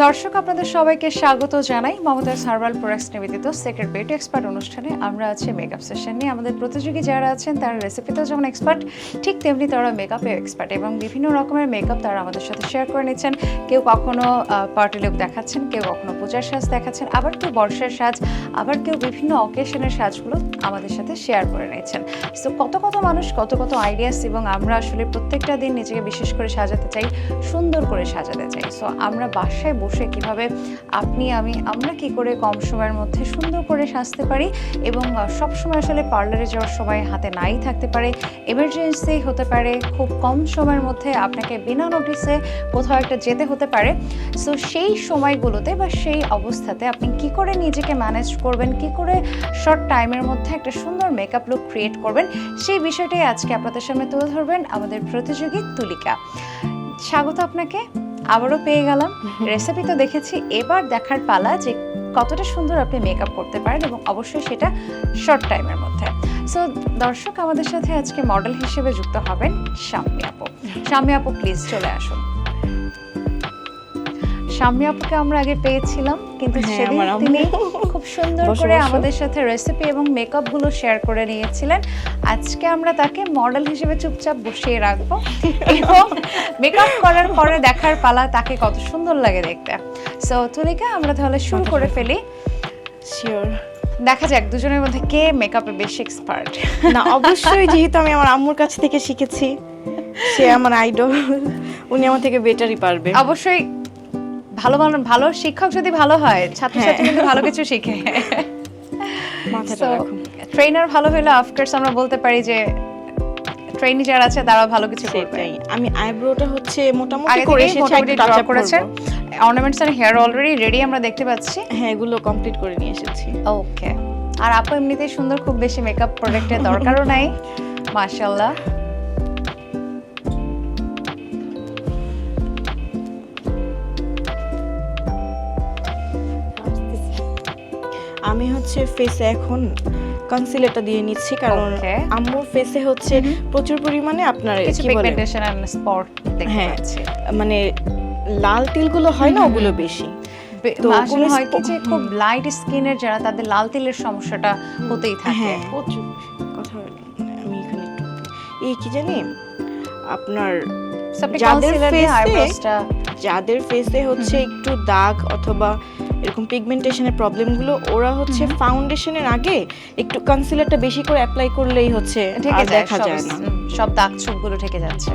দর্শক, আপনাদের সবাইকে স্বাগত জানাই। মমতাজ হার্বাল প্রোডাক্টস নিবেদিত সেক্রেট বিউটি এক্সপার্ট অনুষ্ঠানে। আমরা আছি মেকআপ সেশন নিয়ে। আমাদের প্রতিযোগী যারা আছেন, তারা রেসিপিতেও যেমন এক্সপার্ট ঠিক তেমনি তারা মেকআপে এক্সপার্ট এবং বিভিন্ন রকমের মেকআপ তারা আমাদের সাথে শেয়ার করে নিচ্ছেন। কেউ কখনো পার্টি লুক দেখাচ্ছেন, কেউ কখনো পূজার সাজ দেখাচ্ছেন, আবার কেউ বর্ষার সাজ, আবার কেউ বিভিন্ন অকেশনের সাজগুলো আমাদের সাথে শেয়ার করে নিয়েছেন সো কত কত মানুষ, কত কত আইডিয়াস এবং আমরা আসলে প্রত্যেকটা দিন নিজেকে বিশেষ করে সাজাতে চাই, সুন্দর করে সাজাতে চাই। সো আমরা বাসায় বসে কীভাবে আপনি, আমি, আমরা কি করে কম সময়ের মধ্যে সুন্দর করে সাজতে পারি এবং সব সময় আসলে পার্লারে যাওয়ার সময় হাতে নাই থাকতে পারে এমার্জেন্সি হতে পারে, খুব কম সময়ের মধ্যে আপনাকে বিনা নোটিসে কোথাও একটা যেতে হতে পারে। সো সেই সময়গুলোতে বা সেই অবস্থাতে আপনি কি করে নিজেকে ম্যানেজ করবেন, কি করে শর্ট টাইমের মধ্যে একটা সুন্দর মেকআপ লুক ক্রিয়েট করবেন, সেই বিষয়টাই আজকে আপনাদের সামনে তুলে ধরবেন আমাদের প্রতিযোগী তুলিকা। স্বাগত আপনাকে। আবারও পেয়ে গেলাম। রেসিপি তো দেখেছি এবার দেখার পালা যে কতটা সুন্দর আপনি মেকআপ করতে পারেন এবং অবশ্যই সেটা শর্ট টাইমের মধ্যে। সো দর্শক আমাদের সাথে আজকে মডেল হিসেবে যুক্ত হবেন শাম্মী আপু। শাম্মী আপু প্লিজ চলে আসুন। শাম্মী আপুকে আমরা আগে পেয়েছিলাম কিন্তু হ্যাঁ, সেদিন। তিনি খুব সুন্দর করে আমাদের সাথে রেসিপি এবং মেকআপগুলো শেয়ার করে নিয়েছিলেন। আজকে আমরা তাকে মডেল হিসেবে চুপচাপ বসিয়ে রাখব এবং মেকআপ করার পরে দেখার পালা তাকে কত সুন্দর লাগে দেখতে। সো তুলিকা আমরা তাহলে শুরু করে ফেলি। শিওর দেখা যাক দুজনের মধ্যে কে মেকআপে বেশি এক্সপার্ট না অবশ্যই যেহেতু আমি আমার আম্মুর কাছ থেকে শিখেছি সে আমার আইডল উনি আমার থেকে বেটারই পারবে। অবশ্যই ভালো ভালো ভালো শিক্ষক যদি ভালো হয় ছাত্রছাত্রী হ্যাঁ। কিন্তু ভালো কিছু শিখে। ট্রেনার ভালো হলে অফকোর্স আমরা বলতে পারি যে ট্রেনি যারা আছে তারা ভালো কিছু করবে। আমি আইব্রোটা হচ্ছে মোটামুটি করে এসেছি একটু টাচ আপ করেছেন ornaments and hair already ready আমরা দেখতে পাচ্ছি। হ্যাঁ এগুলো কমপ্লিট করে নিয়ে এসেছি। ওকে আর আপু এমনিতেই সুন্দর খুব বেশি মেকআপ প্রোডাক্টের দরকারও নাই। মাশাআল্লাহ। আমি হচ্ছে ফেসে এখন কনসিলারটা দিয়ে নিচ্ছি কারণ. আম্মুর ফেসে হচ্ছে প্রচুর পরিমাণে আপনার কি বলে? পিগমেন্টেশন এন্ড স্পট হ্যাঁ। মানে লাল তিলগুলো হয় না ওগুলো বেশি। আসলে হয় কি যে খুব লাইট স্কিনের যারা তাদের লাল তিলের সমস্যাটা হতেই থাকে। হ্যাঁ প্রচুর। কথা আমি এখানে একটু এই কি জানি আপনার যাদের eyebrows-টা যাদের ফেসে হচ্ছে একটু দাগ অথবা এরকম পিগমেন্টেশনের প্রবলেমগুলো ওরা হচ্ছে ফাউন্ডেশনের আগে একটু কনসিলারটা বেশি করে অ্যাপ্লাই করলেই হচ্ছে দেখা যায় না। সব দাগ ছোপগুলো ঠেকে যাচ্ছে।